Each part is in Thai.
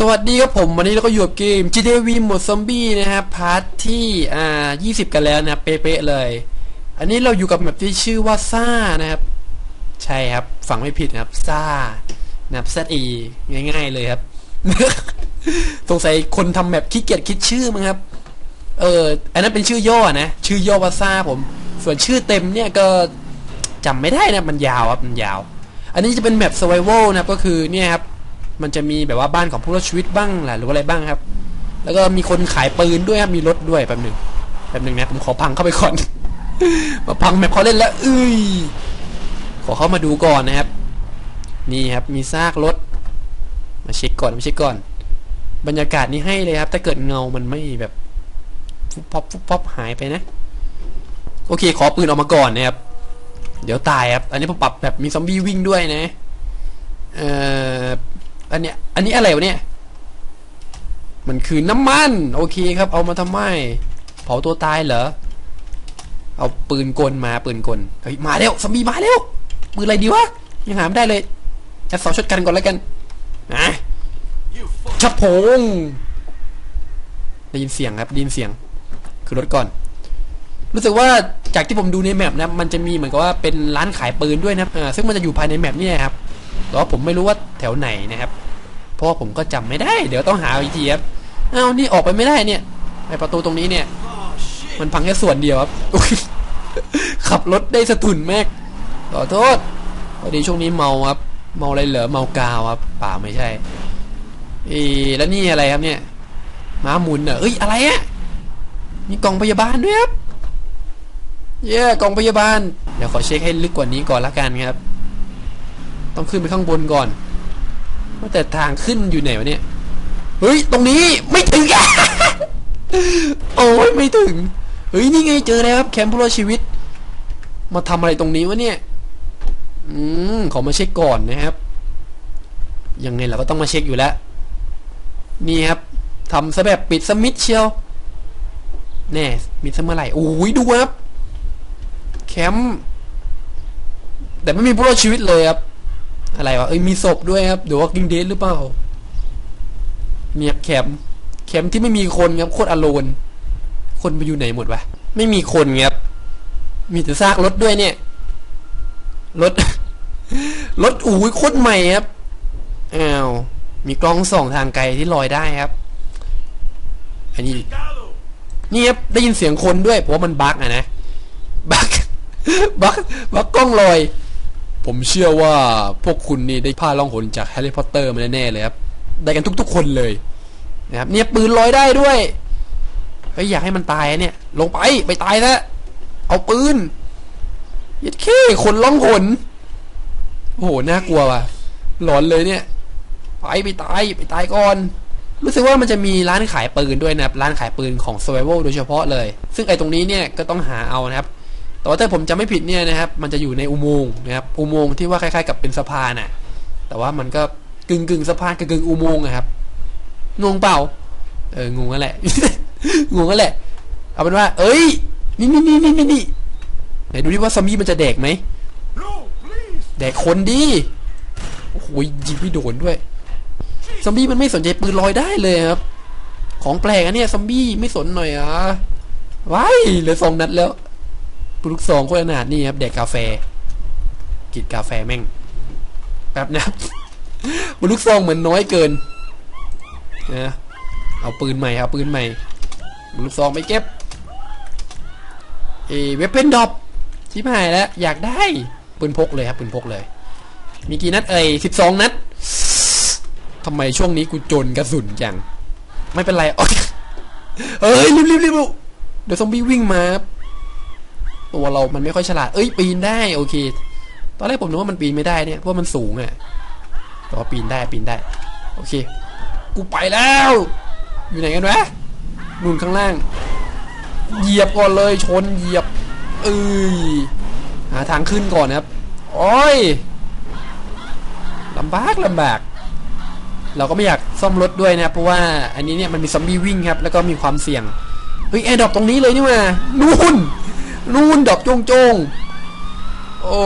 สวัสดีครับผมวันนี้เราก็อยู่กับเกม GTA V หมดซอมบี้นะครับพาร์ทที่อ่า20 กันแล้วนะเป๊ะๆเลย อันนี้เราอยู่กับแมปที่ชื่อว่าซ่านะครับ ใช่ครับฟังไม่ผิดนะครับซ่านะครับ Z E ง่าย ๆเลยครับ สงสัยคนทำแมปขี้เกียจคิดชื่อมั้งครับ เอออันนั้นเป็นชื่อย่อนะ ชื่อย่อว่าซ่าผม ส่วนชื่อเต็มเนี่ยก็จำไม่ได้นะมันยาวครับมันยาว อันนี้จะเป็นแมป survival นะครับก็คือเนี่ยครับ มันจะมีแบบว่าบ้านของผู้รอดชีวิตบ้างแหละหรือว่าอะไรบ้างครับ แล้วก็มีคนขายปืนด้วยครับมีรถด้วยแป๊บหนึ่งแป๊บหนึ่งนะผมขอพังเข้าไปก่อน มาพังแมปเขาเล่นแล้วเอ้ยขอเข้ามาดูก่อนนะครับ นี่ครับมีซากรถ มาเช็คก่อนมาเช็คก่อน บรรยากาศนี้ให้เลยครับ ถ้าเกิดเงามันไม่แบบฟุบพับฟุบพับหายไปนะ โอเค ขอปืนออกมาก่อนนะครับ เดี๋ยวตายครับ อันนี้ผมปรับแบบมีซอมบี้วิ่งด้วยนะ เอ่อ อันเนี้ยอันนี้อะไรวะเนี่ย มันคือน้ำมัน โอเคครับ เอามาทำไม เผาตัวตายเหรอ เอาปืนกลมาปืนกลเฮ้ยมาแล้วซอมบี้มาแล้วปืนอะไรดีวะยังหาไม่ได้เลยแอดสอช็อตกันก่อนแล้วกันนะชับพงได้ยินเสียงครับได้ยินเสียง คือรถก่อน รู้สึกว่าจากที่ผมดูในแมปนะมันจะมีเหมือนกับว่าเป็นร้านขายปืนด้วยนะอ่าซึ่งมันจะอยู่ภายในแมปนี่ยครับ แต่ว่าผมไม่รู้ว่าแถวไหนนะครับ เพราะว่าผมก็จำไม่ได้ เดี๋ยวต้องหาอีกทีครับอ้าวนี่ออกไปไม่ได้เนี่ยไอประตูตรงนี้เนี่ย มันพังแค่ส่วนเดียวครับขับรถได้สะทุนมากขอโทษพอดีช่วงนี้เมาครับ เมาอะไรเหรอเมากาวครับป่าไม่ใช่เออแล้วนี่อะไรครับเนี่ยม้าหมุนเหรอเอ้ยอะไรอะมีกล่องพยาบาลด้วยครับเย้กล่องพยาบาลเดี๋ยวขอเช็คให้ลึกกว่านี้ก่อนละกันครับ ต้องขึ้นไปข้างบนก่อนว่าแต่ทางขึ้นอยู่ไหนวะเนี่ย เฮ้ย ตรงนี้ไม่ถึงอะโอ้ยไม่ถึง เฮ้ย นี่ไงเจอแล้วครับ แคมป์ผู้รอดชีวิต มาทำอะไรตรงนี้วะเนี่ย อืมขอมาเช็คก่อนนะครับ ยังไงเราก็ต้องมาเช็คอยู่แล้ว นี่ครับทำซะแบบปิดสมิธเชียว แน่มิดซะเมื่อไหร่โอ้ยดูครับ แคมป์แต่ไม่มีผู้รอดชีวิตเลยครับ อะไรวะเอ้ยมีศพด้วยครับเดี๋ยวว่ากิงเดนหรือเปล่าเนี่ยแคมป์แคมป์ที่ไม่มีคนครับโคตรอโลน คนไปอยู่ไหนหมดวะไม่มีคนครับมีแต่ซากรถด้วยเนี่ยรถรถอู๋โคตรใหม่ครับอ้าวมีกล้องส่องทางไกลที่ลอยได้ครับ อันนี้นี่ครับได้ยินเสียงคนด้วยเพราะว่ามันบั๊กอะนะบั๊กบั๊กบั๊กกล้องลอย ผมเชื่อว่าพวกคุณนี่ได้พาล่องหนจากแฮร์รี่พอตเตอร์มาแน่ๆเลยครับ ได้กันทุกๆคนเลยนะครับ เนี่ยปืนลอยได้ด้วยเฮ้ยอยากให้มันตายเนี่ย ลงไปไปตายซะเอาปืนยัดเข้คนล่องหนโอ้โหน่ากลัวว่ะหลอนเลยเนี่ย ไปไปตายไปตายก่อนรู้สึกว่ามันจะมีร้านขายปืนด้วยนะครับร้านขายปืนของ Survival โดยเฉพาะเลย ซึ่งไอ้ตรงนี้เนี่ยก็ต้องหาเอานะครับ แต่ว่าถ้าผมจำไม่ผิดเนี่ยนะครับ มันจะอยู่ในอุโมงค์นะครับ อุโมงค์ที่ว่าคล้ายๆ กับเป็นสะพานน่ะ แต่ว่ามันก็กึ่งกึ่งสะพานกึ่งกึ่งอุโมงค์นะครับ งงเปล่า เออ งงนั่นแหละ งงนั่นแหละ เอาเป็นว่า เอ้ย นี่นี่นี่นี่นี่นี่ไหนดูดิว่าซอมบี้มันจะแดกไหม แดกคนดิโอ้โหยิงไม่โดนด้วย ซอมบี้มันไม่สนใจปืนลอยได้เลยครับ ของแปลกอะเนี่ยซอมบี้ไม่สนหน่อยอะว้ายเหลือสองนัดแล้ว ปลูกซองคตรขนาดนี่ครับแดกกาแฟ กินกาแฟแม่งแป๊บนะครับปืนลูกซองเหมือนน้อยเกินนะเอาปืนใหม่เอาปืนใหม่ปืนลูกซองไปเก็บเอเวปเพนดอปชิบหายแล้วอยากได้ปืนพกเลยครับปืนพกเลย มีกี่นัดเอ่ยสิบสองนัดทำไมช่วงนี้กูจนกระสุนจัง ไม่เป็นไรโอ๊ยเอ้ยรีบรีบรีบเดี๋ยวซอมบี้วิ่งมาครับ ตัวเรามันไม่ค่อยฉลาด เอ้ย ปีนได้โอเค ตอนแรกผมนึกว่ามันปีนไม่ได้เนี่ยเพราะมันสูงอะแต่ว่าปีนได้ปีนได้ โอเค กูไปแล้ว อยู่ไหนกันวะนู่นข้างล่าง เหยียบก่อนเลยชนเหยียบ เอ้ยหาทางขึ้นก่อนนะครับโอ้ยลำบากลำบาก เราก็ไม่อยากซ่อมรถด้วยนะเพราะว่าอันนี้เนี่ยมันมีซอมบี้วิ่งครับ แล้วก็มีความเสี่ยงเฮ้ยแอร์ดรอปตรงนี้เลยนี่มานู่น นู่นดอปโจงจงโอ้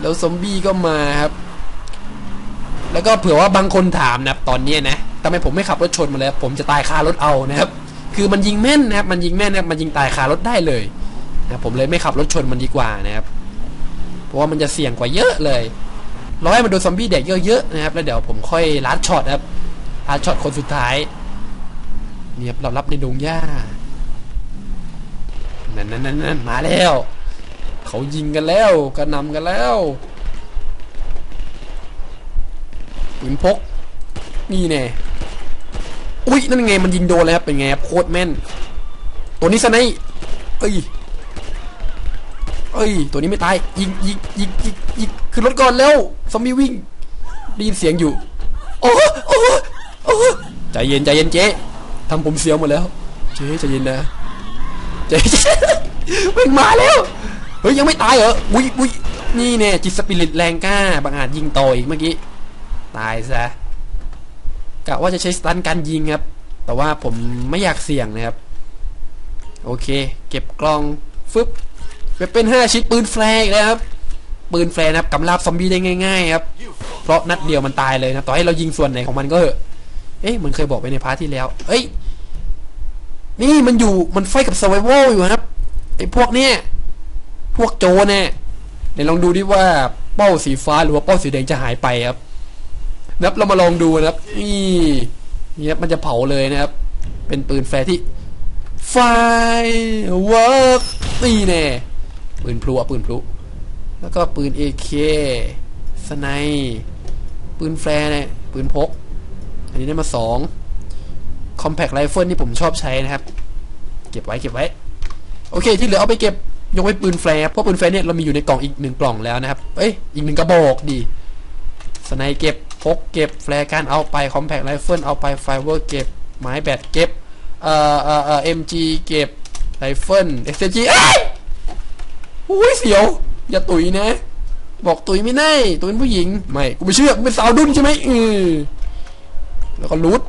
แล้วซอมบี้ก็มาครับ แล้วก็เผื่อว่าบางคนถามนะครับตอนนี้นะทำไมผมไม่ขับรถชนมาเลยผมจะตายคารถเอานะครับ คือมันยิงแม่นนะครับ มันยิงแม่นนะครับมันยิงตายคารถได้เลยนะผมเลยไม่ขับรถชนมันดีกว่านะครับ เพราะว่ามันจะเสี่ยงกว่าเยอะเลยรอให้มันโดนซอมบี้แดกเยอะๆนะครับ แล้วเดี๋ยวผมค่อยลัดช็อตครับลัดช็อตคนสุดท้ายเนี่ยเรารับในดงหญ้า นั่นนั่นนั่นมาแล้ว เขายิงกันแล้วกระนำกันแล้วปืนพก นี่แน่อุ้ยนั่นไงมันยิงโดนเลยครับเป็นไงครับโคตรแม่น ตัวนี้สไนเอ้ยเอ้ย ตัวนี้ไม่ตาย ยิงยิงยิงยิงยิงขึ้นรถก่อนเร็วซอมบี้วิ่งได้ยินเสียงอยู่ โอ้โหโอ้โหโอ้โหใจเย็นใจเย็นเจ๊ทำผมเสียวหมดแล้ว เจ๊ใจเย็นนะ เจ๊วิ่งมาแล้วเฮ้ยยังไม่ตายเหรออุ้ยอุ้ยนี่เนี่ยจิตสปิริตแรงกล้าบางอาจยิงต่ออีกเมื่อกี้ตายซะกะว่าจะใช้สตันการยิงครับ แต่ว่าผมไม่อยากเสี่ยงนะครับ โอเค เก็บกล่องฟึบเป็นห้าชิ้นปืนแฟร์กแล้วครับปืนแฟร์นะครับกำราบซอมบี้ได้ง่ายๆครับ เพราะนัดเดียวมันตายเลยนะต่อให้เรายิงส่วนไหนของมันก็เถอะเอ๊ะมันเคยบอกไปในพาร์ทที่แล้ว เอ้ย นี่มันอยู่มันไฟกับ s u r v i v a l อยู่ครับไอ้พวกเนี้ยพวกโจเนี่ยเดี๋ยวลองดูดิว่าเป้าสีฟ้าหรือว่าเป้าสีแดงจะหายไปครับนับเรามาลองดูนะครับ นี่นี่ครับมันจะเผาเลยนะครับ เป็นปืนแฟร์ที่ไฟเวิร์กนี่แน่ปืนพลุอะปืนพลุแล้วก็ปืน AK สไนป์ปืนแฟร์เนี่ยปืนพก อันนี้ได้มาสอง Compact Rifle ที่ผมชอบใช้นะครับ เก็บไว้เก็บไว้ โอเค ที่เหลือเอาไปเก็บยกไว้ปืนแฟร์เพราะปืนแฟร์เนี่ยเรามีอยู่ในกล่องอีกหนึ่งกล่องแล้วนะครับ เอ้ยอีกหนึ่งกระบอกดีสไนเก็บพกเก็บแฟร์การเอาไป Compact Rifle เอาไปไฟเวอร์เก็บไม้แบตเก็บเอ่อเอ่อเอ่อ MG เก็บไรเฟิล SMG เอ้ยอุ้ยเสียว อย่าตุยนะ บอกตุยไม่ได้ตุยเป็นผู้หญิง ไม่ กูไม่เชื่อกูเป็นสาวดุนใช่ไหมอือแล้วก็รูท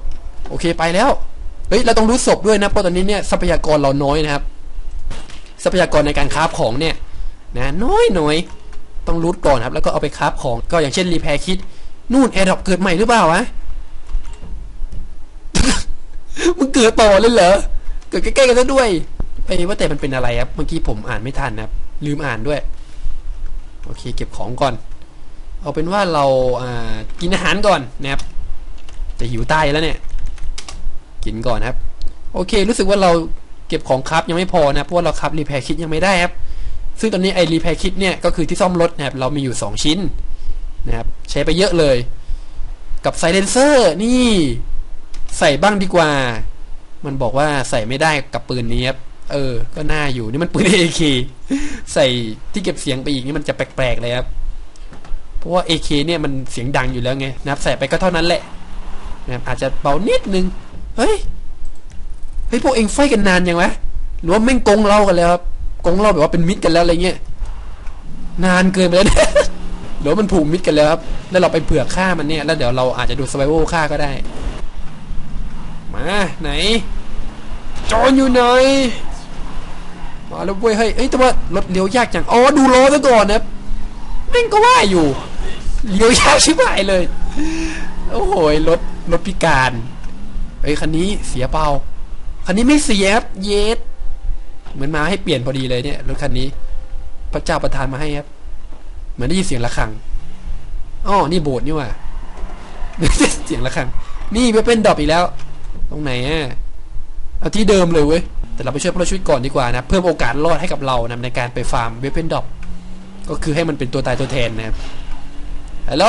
โอเคไปแล้ว เฮ้ยเราต้องรูทศพด้วยนะเพราะตอนนี้เนี่ยทรัพยากรเราน้อยนะครับ ทรัพยากรในการคราฟของเนี่ยนะน้อยน้อยต้องรูทก่อนครับ แล้วก็เอาไปคราฟของก็อย่างเช่นรีแพร์คิดนู่นแอร์ดรอปเกิดใหม่หรือเปล่าวะมึงเกิดต่อเลยเหรอเกิดใกล้ๆกันซะด้วยไปว่าแต่มันเป็นอะไรครับเมื่อกี้ผมอ่านไม่ทันนะครับ ลืมอ่านด้วย โอเค เก็บของก่อน เอาเป็นว่าเราอ่ากินอาหารก่อนนะครับจะหิวใต้แล้วเนี่ย กินก่อนครับ โอเค รู้สึกว่าเราเก็บของครับยังไม่พอนะเพราะว่าเราครับรีแพร์คิดยังไม่ได้ครับ ซึ่งตอนนี้ไอรีแพร์คิดเนี่ยก็คือที่ซ่อมรถนะครับ เรามีอยู่ 2 ชิ้นนะครับ ใช้ไปเยอะเลย กับไซเลนเซอร์นี่ใส่บ้างดีกว่า มันบอกว่าใส่ไม่ได้กับปืนนี้ครับเออ ก็น่าอยู่นี่มันปืน AK ใส่ที่เก็บเสียงไปอีกนี่มันจะแปลกๆเลยครับ เพราะว่า AK เนี่ยมันเสียงดังอยู่แล้วไงนะครับ ใส่ไปก็เท่านั้นแหละนะครับอาจจะเบานิดนึง เฮ้ยเฮ้ยพวกเองไฟกันนานยังวะหรือว่าแม่งกงเรากันแล้วครับกงเราแบบว่าเป็นมิตรกันแล้วอะไรเงี้ยนานเกินไปแล้วเนี่ยหรือว่ามันผูกมิตรกันแล้วครับแล้วเราไปเผื่อฆ่ามันเนี่ยแล้วเดี๋ยวเราอาจจะดูสไ i เวลฆ่าก็ได้ มาไหน จอนอยู่ไหนมาแล้วเว้ยเฮ้ยเอ้ยแต่ว่ารถเลี้ยวยากจังอ๋อดูล้อซะก่อนนะครับแม่งก็ว่าอยู่เลี้ยวยากชิบหายเลย โอ้โหรถรถพิการ เอ้ยคันนี้เสียเปล่าคันนี้ไม่เสียครับเยสเหมือนมาให้เปลี่ยนพอดีเลยเนี่ยรถคันนี้ พระเจ้าประทานมาให้ครับ เหมือนได้ยินเสียงะระฆังอ๋อนี่โบสถ์นี่ว่ะเสียงะระฆัง นี่ไปเป็นดรอปอีกแล้ว ตรงไหนอะเอาที่เดิมเลยเว้ยแต่เราไปช่วยพวกเราช่วยก่อนดีกว่านะ เพิ่มโอกาสรอดให้กับเรานะในการไปฟาร์มเวเพนดรอปก็คือให้มันเป็นตัวตายตัวแทนนะครับฮัลโหล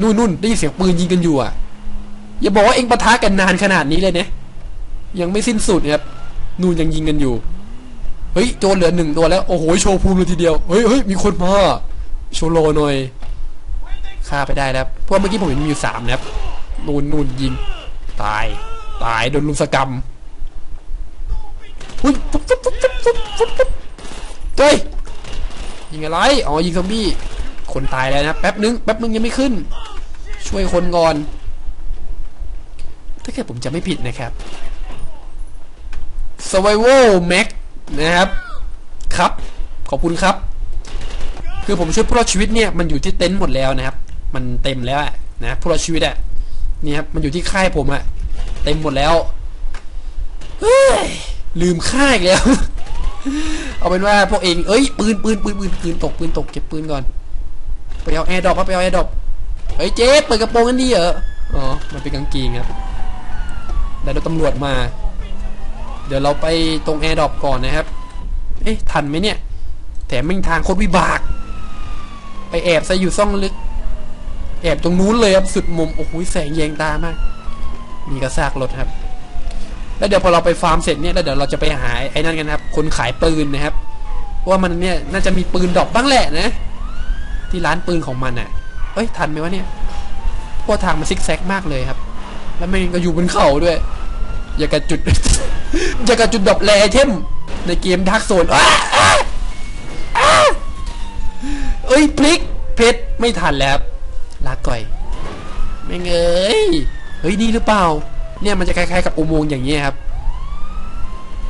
นู่นนู่นได้ยินเสียงปืนยิงกันอยู่อะ อย่าบอกว่าเองปะทะกันนานขนาดนี้เลยเนี่ยยังไม่สิ้นสุดครับนูนยังยิงกันอยู่เฮ้ยโจรเหลือหนึ่งตัวแล้วโอ้โหโชว์ภูมิเลยทีเดียวเฮ้ยเฮ้ยมีคนมาโชโลหน่อยฆ่าไปได้แล้วเพราะเมื่อกี้ผมเห็นมีอยู่สามนะครับนูนนูนยิงตายตายโดนลุมสกรรมหุ้ยปุ๊บปุ๊บปุ๊บปุ๊บปุ๊บปุ๊บปุ๊บเฮ้ยยิงอะไรอ๋อยิงซอมบี้คนตายแล้วนะแป๊บนึงแป๊บนึงยังไม่ขึ้น ช่วยคนก่อน ถ้าเกิดผมจะไม่ผิดนะครับ Survival Max นะครับ ครับ ขอบคุณครับ คือผมช่วยผู้รอดชีวิตเนี่ย มันอยู่ที่เต็นท์หมดแล้วนะครับ มันเต็มแล้วอะนะผู้รอดชีวิตอะนี่ครับ มันอยู่ที่ค่ายผมอะเต็มหมดแล้วเฮ้ยลืมค่ายแล้ว เอาเป็นว่าพวกเอง เอ้ย ปืนปืนปืนปืนปืนตกปืนตกเก็บปืนก่อน ไปเอาแอร์ดรอปไปเอาแอร์ดรอปเฮ้ยเจ๊เปิดกระโปรงกันดีเหรอ อ๋อ มันเป็นกางเกงครับ ได้รถตำรวจมา เดี๋ยวเราไปตรงแอร์ดรอปก่อนนะครับ เอ๊ะ ทันไหมเนี่ย แถมมิ่งทางโคตรวิบาก ไปแอบใส่อยู่ซ่องลึก แอบตรงนู้นเลยครับ สุดมุม โอ้โห แสงแยงตามาก มีกระซากรถครับ แล้วเดี๋ยวพอเราไปฟาร์มเสร็จเนี่ยแล้วเดี๋ยวเราจะไปหาไอ้นั่นกันครับ คนขายปืนนะครับ ว่ามันเนี่ยน่าจะมีปืนดอกบ้างแหละนะ ที่ร้านปืนของมันอะ เอ้ย ทันไหมวะเนี่ยพราะทางมันซิกแซกมากเลยครับ แล้วมันก็อยู่บนเขาด้วย อย่ากระจุด อย่ากระจุดดอกแรไอเทม ในเกมดักโซนเอ้ยพลิกเพชรไม่ทันแล้วครับลาก่อยไม่เอ้ยเฮ้ยนี่หรือเปล่า เนี่ยมันจะคล้ายๆกับอุโมงค์อย่างนี้ครับ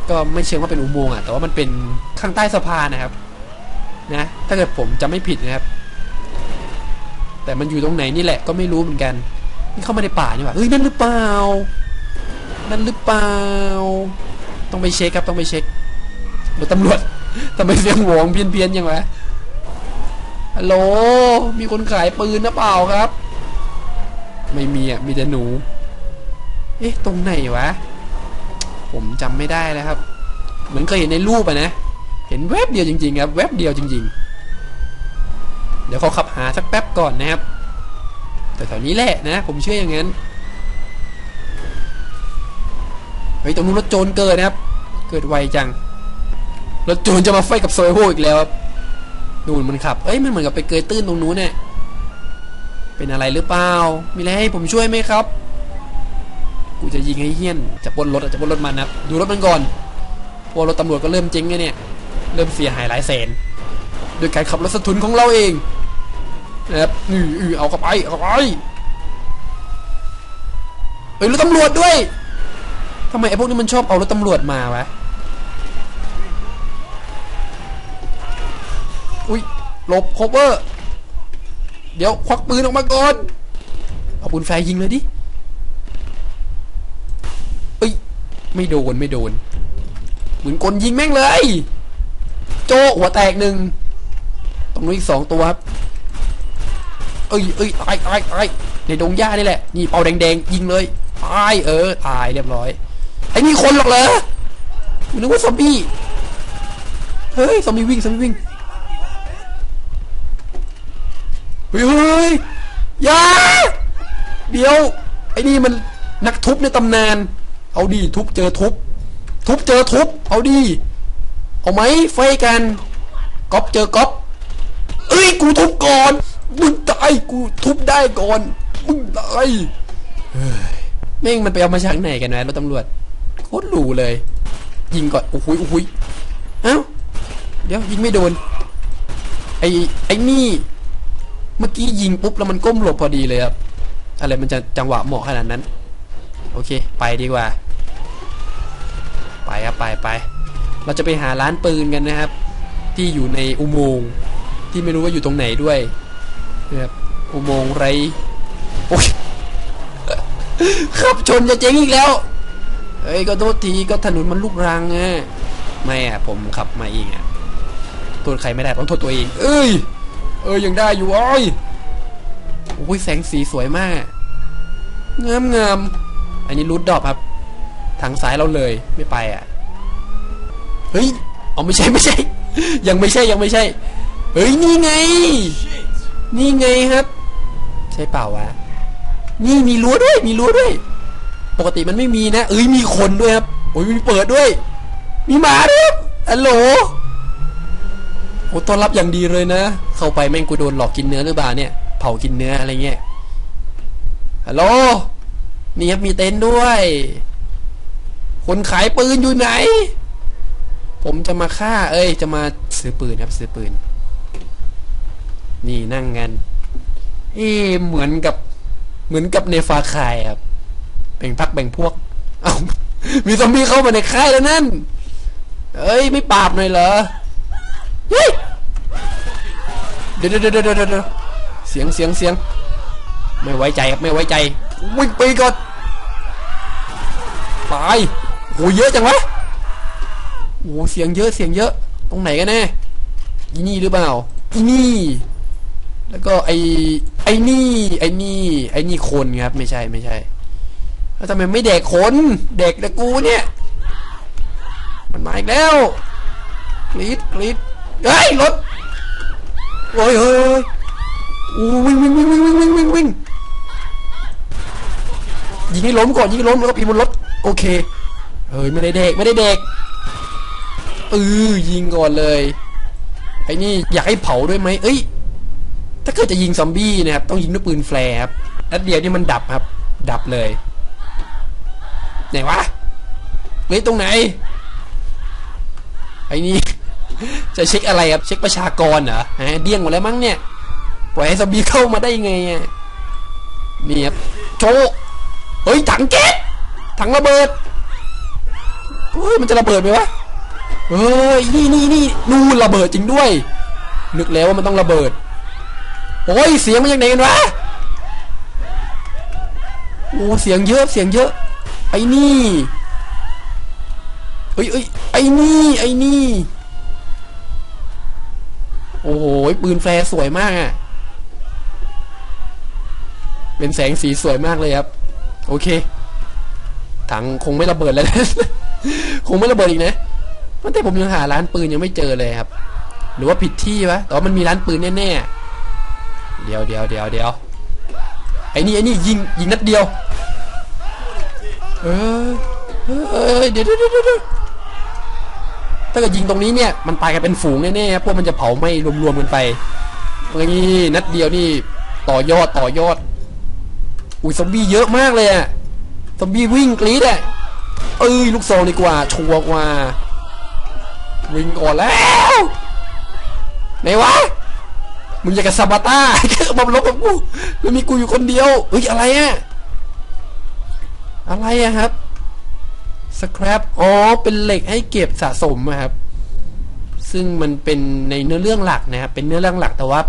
ก็ไม่เชิงว่าเป็นอุโมงค์อะแต่ว่ามันเป็นข้างใต้สะพานนะครับ นะ ถ้าเกิดผมจะไม่ผิดนะครับ แต่มันอยู่ตรงไหนนี่แหละก็ไม่รู้เหมือนกันนี่เข้ามาในป่านี่หว่าเฮ้ยนั่นหรือเปล่า นั่นหรือเปล่า ต้องไปเช็คครับต้องไปเช็ครถตำรวจทำไมเสียงหวงเพี้ยนเพียนยังวะฮัลโหล มีคนขายปืนนะเปล่าครับ ไม่มีอะ มีแต่หนู เอ๊ะ ตรงไหนวะ ผมจำไม่ได้แล้วครับ เหมือนเคยเห็นในรูปอะนะ เห็นแวบเดียวจริงๆครับ แวบเดียวจริง ๆ เดี๋ยวเขาขับหาสักแป๊บก่อนนะครับ แต่แถวนี้แหละนะ ผมเชื่ออย่างนั้น เฮ้ยตรงนู้นรถโจรเกิดนะครับ เกิดไวจัง รถโจรจะมาไฟกับโซยโฮอีกแล้วครับดูมันขับ เอ้ยมันเหมือนกับไปเกยตื้นตรงนู้นเนี่ย เป็นอะไรหรือเปล่า มีอะไรให้ผมช่วยไหมครับ กูจะยิงให้เฮี้ยน จะปนรถจะปนรถมันนะครับดูรถมันก่อนพอรถตำรวจก็เริ่มเจ๊งไงเนี่ย เริ่มเสียหายหลายแสน โดยการขับรถสะทุนของเราเองนะครับอืออือเอาเข้าไป เอาเข้าไปเฮ้ยรถตำรวจด้วย ทำไมไอ้พวกนี้มันชอบเอารถตำรวจมาวะ อุ้ยหลบ cover เดี๋ยวควักปืนออกมาก่อน เอาปืนแฟร์ยิงเลยดิเอ้ย ไม่โดน ไม่โดน เหมือนกลยิงแม่งเลย โจหัวแตกหนึ่ง ตรงนู้นอีกสองตัวครับ เอ้ยเอ้ยตายตายตายในดงหญ้านี่แหละ นี่เป่าแดงๆ ยิงเลยตายเออตายเรียบร้อย ไอ้นี่คนหรอกเหรอมันนึกว่าซอมบี้ เฮ้ยซอมบี้วิ่งซอมบี้วิ่งเฮ้ยเฮ้ยอย่าเดี๋ยว ไอ้นี่มันนักทุบในตำนาน เอาดีทุบเจอทุบ ทุบเจอทุบ เอาดี เอาไหมไฟกันก๊อปเจอก๊อปเอ้ยกูทุบก่อน มึงตายกูทุบได้ก่อน มึงตายเฮ้ยแม่งมันไปเอามาจากไหนกันนะรถตำรวจ ตรหรูเลย ยิงก่อนโอ้โหโอ้โหเอ้าเดี๋ยวยิงไม่โดน ไอ้ไอ้นี่ เมื่อกี้ยิงปุ๊บแล้วมันก้มหลบพอดีเลยครับ อะไรมันจะจังหวะเหมาะขนาดนั้น โอเค ไปดีกว่า ไปครับไปไป เราจะไปหาร้านปืนกันนะครับ ที่อยู่ในอุโมงค์ที่ไม่รู้ว่าอยู่ตรงไหนด้วยนะครับอุโมงค์ไรโอ้ยขับชนจะเจ๊งอีกแล้ว เอ้ยก็โทษทีก็ถนนมันลูกรังไงไม่อะผมขับมาเองอะโทษใครไม่ได้ต้องโทษตัวเอง เอ้ย เอ้ยยังได้อยู่อ้อยโอ้ยแสงสีสวยมากงามงามอันนี้รูดดอกครับ ทางซ้ายเราเลยไม่ไปอะเฮ้ยเอาไม่ใช่ไม่ใช่ ยังไม่ใช่ยังไม่ใช่ เฮ้ยนี่ไง นี่ไงครับ ใช่เปล่าวะนี่มีรั้วด้วยมีรั้วด้วย ปกติมันไม่มีนะ เอ้ยมีคนด้วยครับโอ้ยมีเปิดด้วย มีหมาด้วยฮัลโหลโอ้ต้อนรับอย่างดีเลยนะ เข้าไปแม่งกูโดนหลอกกินเนื้อหรือเปล่าเนี่ย เผากินเนื้ออะไรเงี้ยฮัลโหลนี่ครับมีเต็นท์ด้วย คนขายปืนอยู่ไหน ผมจะมาฆ่า เอ้ย จะมาซื้อปืนครับซื้อปืน นี่นั่งกันเอ๊เหมือนกับ เหมือนกับในฟาคายครับ บ่งพักแบ่งพวก เอามีซอมบี้เข้ามาในค่ายแล้วนั่น เอ้ยไม่ปราบหน่อยเหรอ เฮ้ย เดี๋ยวเดี๋ยวเดี๋ยวเดี๋ยวเสียงเสียงเสียง ไม่ไว้ใจครับไม่ไว้ใจ วิ่งไปก่อนตายโหเยอะจังวะโอ้เสียงเยอะเสียงเยอะ ตรงไหนกันแน่อีนี่หรือเปล่าอีนี่ แล้วก็ไอไอนี่ ไอนี่ ไอนี่คนครับ ไม่ใช่ไม่ใช่ แล้วทำไมไม่เด็กคนเด็กแต่กูเนี่ย มันมาอีกแล้วกรีดกรีดเฮ้ยรถโอ้ยเฮ้ยโอ้วิ่งวิ่งวิ่งวิ่งวิ่งวิ่งวิ่งวิ่งยิงให้ล้มก่อนยิงให้ล้มแล้วก็พิมพ์บนรถโอเคเฮ้ยไม่ได้เด็กไม่ได้เด็กเออยิงก่อนเลยไอ้นี่อยากให้เผาด้วยไหมเอ้ย ถ้าเกิดจะยิงซอมบี้นะครับต้องยิงด้วยปืนแฟร์ครับนัดเดียวนี่มันดับครับ ดับเลย ไหนวะเฮ้ยตรงไหนไอ้นี่จะเช็คอะไรครับเช็คประชากรเหรอฮะเดี้ยงหมดแล้วมั้งเนี่ยปล่อยให้ซอมบี้เข้ามาได้ยังไงอะนี่ครับโชว์เฮ้ยถังแก๊สถังระเบิดเฮ้ยมันจะระเบิดไหมวะเฮ้ยนี่นี่นี่นู่นระเบิดจริงด้วย นึกแล้วว่ามันต้องระเบิดโอ้ยเสียงมันยังไงกันวะโอ้เสียงเยอะเสียงเยอะ ไอ้นี่เอ้ยเอ้ยไอ้นี่ ไอ้นี่ โอ้โห ปืนแฟร์สวยมากอะเป็นแสงสีสวยมากเลยครับ โอเค ถังคงไม่ระเบิดแล้วนะคงไม่ระเบิดอีกนะแต่ผมยังหาร้านปืนยังไม่เจอเลยครับ หรือว่าผิดที่วะแต่ว่ามันมีร้านปืนแน่ๆเดี๋ยวเดี๋ยวเดี๋ยวเดี๋ยวไอ้นี่ไอ้นี่ยิงยิงนัดเดียว เออเออเดี๋ยวเดี๋ยวเดี๋ยวถ้าเกิดยิงตรงนี้เนี่ย มันตายกันเป็นฝูงแน่ๆพวกมันจะเผาไหม้รวมๆกันไปนี่นัดเดียวนี่ต่อยอดต่อยอด อุ้ยซอมบี้เยอะมากเลยอะซอมบี้วิ่งกรี๊ดอะเอ้ยลูกซองดีกว่าชัวร์กว่า วิ่งก่อนแล้วไหนวะมึงอยากกับซาบาต้ามาลบกับกูแล้วมีกูอยู่คนเดียวเฮ้ยอะไรอะ อะไรอะครับสครับอ๋อ เป็นเหล็กให้เก็บสะสมอะครับ ซึ่งมันเป็นในเนื้อเรื่องหลักนะครับ เป็นเนื้อเรื่องหลักแต่ว่า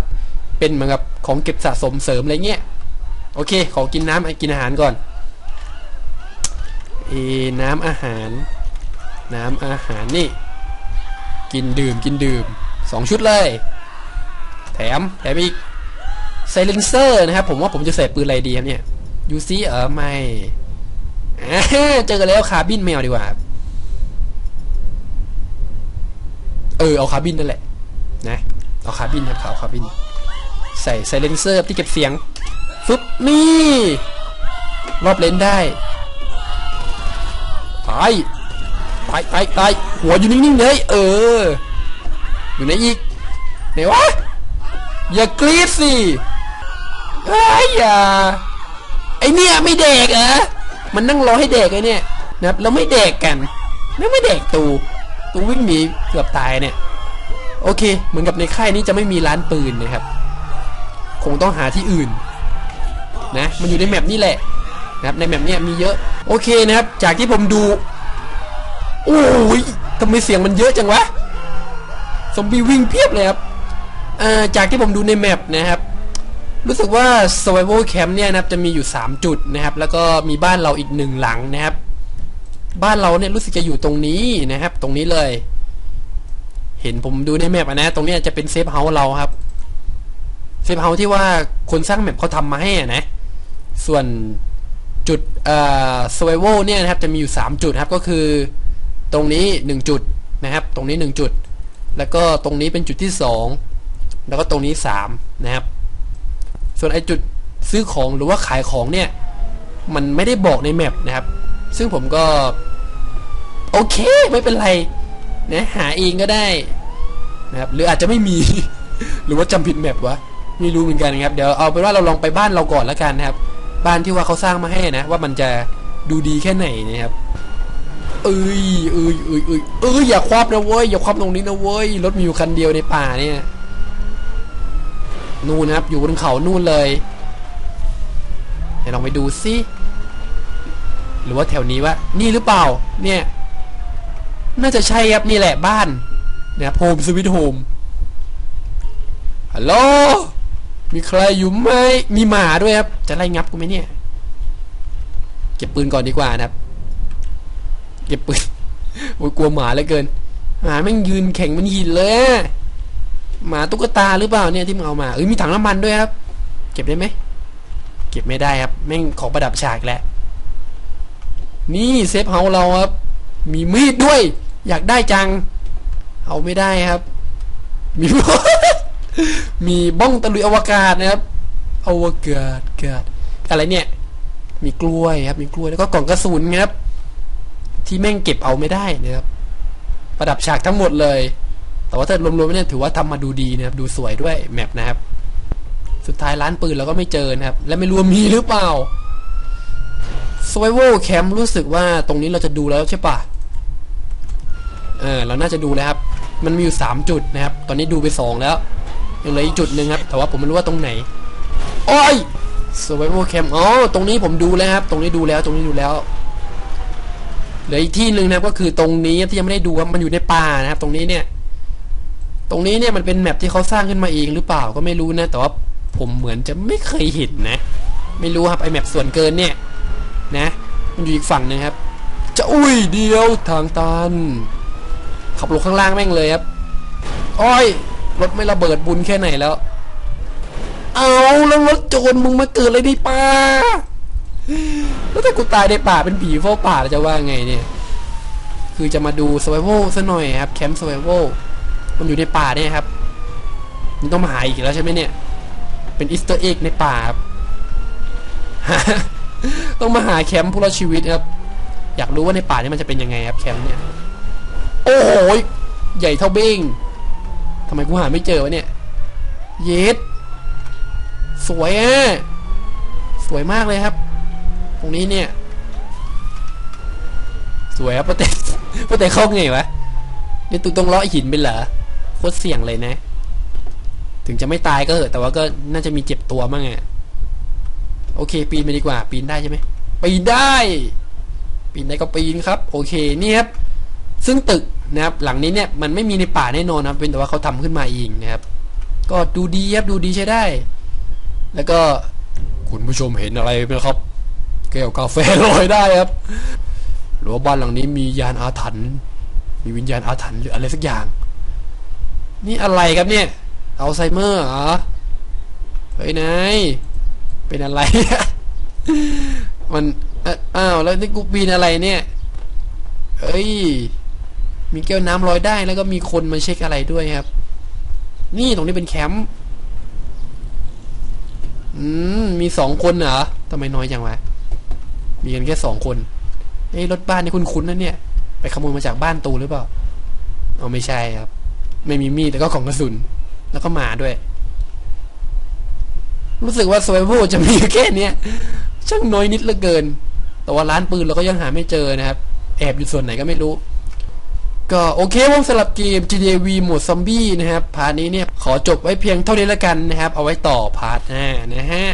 เป็นเหมือนกับของเก็บสะสมเสริมอะไรเงี้ย โอเค ขอกินน้ำกินอาหารก่อน เอ น้ำอาหาร น้ำอาหารนี่ กินดื่มกินดื่มสองชุดเลย แถม แถมอีกไซเลนเซอร์นะครับ ผมว่าผมจะใส่ปืนอะไรดีครับเนี่ยยูซีเออไม่ เจอกันแล้วคาบินแมวดีกว่าเออเอาคาบินนั่นแหละ นะเอาคาบินครับเอาคาบิน ใส่ไซเลนเซอร์ที่เก็บเสียงฟึบนี่รอบเลนได้ตายตายตายตายหัวอยู่นิ่งๆเลยเออ อยู่ไหนอีกไหนวะอย่ากรีดสิเฮ้ยอย่าไอเนี่ยไม่เด็กเหรอ มันนั่งรอให้เด็กไอเนี่ยนะครับแล้วไม่เด็กกันแล้วไม่เด็กตูตูวิ่งหนีเกือบตายเนี่ยโอเค เหมือนกับในค่ายนี้จะไม่มีร้านปืนนะครับ คงต้องหาที่อื่นนะมันอยู่ในแมปนี่แหละนะครับในแมปเนี้ยมีเยอะโอเคนะครับ จากที่ผมดูโอ้ยทำไมเสียงมันเยอะจังวะซอมบี้วิ่งเพียบเลยครับจากที่ผมดูในแมปนะครับ รู้สึกว่า survival camp เนี่ยนะครับจะมีอยู่ 3 จุดนะครับ แล้วก็มีบ้านเราอีกหนึ่งหลังนะครับ บ้านเราเนี่ยรู้สึกจะอยู่ตรงนี้นะครับ ตรงนี้เลย เห็นผมดูในแมปนะ ตรงนี้จะเป็นเซฟเฮาส์เราครับเซฟเฮาส์ที่ว่าคนสร้างแมปเขาทำมาให้นะ ส่วนจุดเอ่อ survival เนี่ยนะครับจะมีอยู่ 3 จุดครับก็คือ ตรงนี้ 1 จุดนะครับ ตรงนี้ 1 จุด แล้วก็ตรงนี้เป็นจุดที่ 2 แล้วก็ตรงนี้ 3 นะครับ ส่วนไอจุดซื้อของหรือว่าขายของเนี่ย มันไม่ได้บอกในแมปนะครับ ซึ่งผมก็ โอเค ไม่เป็นไรนะหาเองก็ได้นะครับ หรืออาจจะไม่มี หรือว่าจำผิดแมปวะไม่รู้เหมือนกันนะครับ เดี๋ยวเอาเป็นว่าเราลองไปบ้านเราก่อนแล้วกันนะครับ บ้านที่ว่าเขาสร้างมาให้นะ ว่ามันจะดูดีแค่ไหนนะครับเอ้ยเอ้ยเอ้ยเอ้ยเอ้ยอย่าควับนะเว้ยอย่าควับตรงนี้นะเว้ยรถมีอยู่คันเดียวในป่าเนี่ย นู่นนะครับ อยู่บนเขานู่นเลยเดี๋ยวลองไปดูซิหรือว่าแถวนี้วะนี่หรือเปล่า เนี่ย น่าจะใช่ครับนี่แหละบ้านเนี่ยโฮมสวิตโฮมฮัลโหลมีใครอยู่ไหมมีหมาด้วยครับ จะไล่งับกูไหมเนี่ย เก็บปืนก่อนดีกว่านะครับ เก็บปืนโอ้ยกลัวหมาเหลือเกินหมาแม่งยืนแข็งมันหินเลยอะ หมาตุ๊กตาหรือเปล่าเนี่ยที่มึงเอามาเอ้ยมีถังน้ำมันด้วยครับ เก็บได้ไหมเก็บไม่ได้ครับแม่งของประดับฉากแหละ นี่เซฟเฮาเราครับ มีมีดด้วย อยากได้จัง เอาไม่ได้ครับ มีมีบ้องตะลุยอวกาศนะครับอวกาศเกาศอะไรเนี่ย มีกล้วยครับ มีกล้วยแล้วก็กล่องกระสุนครับ ที่แม่งเก็บเอาไม่ได้นะครับ ประดับฉากทั้งหมดเลย แต่ว่าถ้ารวมๆเนี่ยถือว่าทำมาดูดีนะครับ ดูสวยด้วยแมปนะครับ สุดท้ายร้านปืนเราก็ไม่เจอนะครับ และไม่รู้ว่ามีหรือเปล่า Survival Camp รู้สึกว่าตรงนี้เราจะดูแล้วใช่ปะเออเราน่าจะดูแล้วครับ มันมีอยู่สามจุดนะครับ ตอนนี้ดูไปสองแล้ว ยังเหลืออีกจุดหนึ่งครับ แต่ว่าผมไม่รู้ว่าตรงไหนโอ้ย Survival Camp อ๋อ ตรงนี้ผมดูแล้วครับ ตรงนี้ดูแล้ว ตรงนี้ดูแล้ว เหลืออีกที่หนึ่งนะครับ ก็คือตรงนี้ที่ยังไม่ได้ดูครับ มันอยู่ในป่านะครับ ตรงนี้เนี่ย ตรงนี้เนี่ยมันเป็นแมปที่เขาสร้างขึ้นมาเองหรือเปล่าก็ไม่รู้นะ แต่ว่าผมเหมือนจะไม่เคยเห็นนะ ไม่รู้ครับไอแมปส่วนเกินเนี่ยนะ มันอยู่อีกฝั่งหนึงครับ จะอุ้ยเดียวทางตันขับลงข้างล่างแม่งเลยครับอ้อยรถไม่ระเบิดบุญแค่ไหนแล้ว เอาแล้วรถโจรมึงมาเกิดอะไรในป่าแล้วถ้ากูตายในป่าเป็นผีเฝ้าป่าจะว่าไงเนี่ย คือจะมาดู survival ซะหน่อยครับแคมป์ survival มันอยู่ในป่าเนี่ยครับ มันต้องมาหาอีกแล้วใช่ไหมเนี่ย เป็นอีสเตอร์เอ็กในป่าครับต้องมาหาแคมป์ผู้รอดชีวิตครับ อยากรู้ว่าในป่านี่มันจะเป็นยังไงครับแคมป์เนี่ย โอ้โหใหญ่เท่าเบ้งทำไมกูหาไม่เจอวะเนี่ย เยสสวยอะ สวยมากเลยครับ ตรงนี้เนี่ย สวยครับป้าเต้ป้าเต้เข้าไงวะนี่ตูต้องเลาะหินไปเหรอ โคตรเสี่ยงเลยนะ ถึงจะไม่ตายก็เหอะ แต่ว่าก็น่าจะมีเจ็บตัวบ้างไงโอเค ปีนไปดีกว่า ปีนได้ใช่ไหมปีนได้ ปีนได้ก็ปีนครับ โอเคนี่ครับ ซึ่งตึกนะครับ หลังนี้เนี่ยมันไม่มีในป่าแน่นอนนะครับเป็นแต่ว่าเขาทำขึ้นมาเองนะครับ ก็ดูดีครับดูดีใช้ได้ แล้วก็คุณผู้ชมเห็นอะไรไหมครับ แก้วกาแฟลอยได้ครับหรือว่าบ้านหลังนี้มียานอาถรรพ์มีวิญญาณอาถรรพ์หรืออะไรสักอย่าง นี่อะไรครับเนี่ยอัลไซเมอร์เหรอเฮ้ยนายเป็นอะไร มันอ้าวแล้วนี่กูปีนอะไรเนี่ยเอ้ย มีแก้วน้ำลอยได้แล้วก็มีคนมาเช็คอะไรด้วยครับ นี่ตรงนี้เป็นแคมป์อืมมีสองคนเหรอทำไมน้อยจังวะมีกันแค่สองคนเอ้ยรถบ้านนี่คุ้นๆนะเนี่ย ไปขโมยมาจากบ้านตูหรือเปล่าเอาไม่ใช่ครับ ไม่มีมีดแต่ก็ของกระสุน แล้วก็หมาด้วย รู้สึกว่า s u r v i v a l จะมีแค่เนี้ยช่างน้อยนิดเหลือเกิน แต่ว่าร้านปืนเราก็ยังหาไม่เจอนะครับ แอบอยู่ส่วนไหนก็ไม่รู้ ก็โอเคผมสำหรับเกม GTA V โหมดซอมบี้นะครับ พาร์ทนี้เนี่ยขอจบไว้เพียงเท่านี้แล้วกันนะครับ เอาไว้ต่อพาร์ทหน้านะฮะ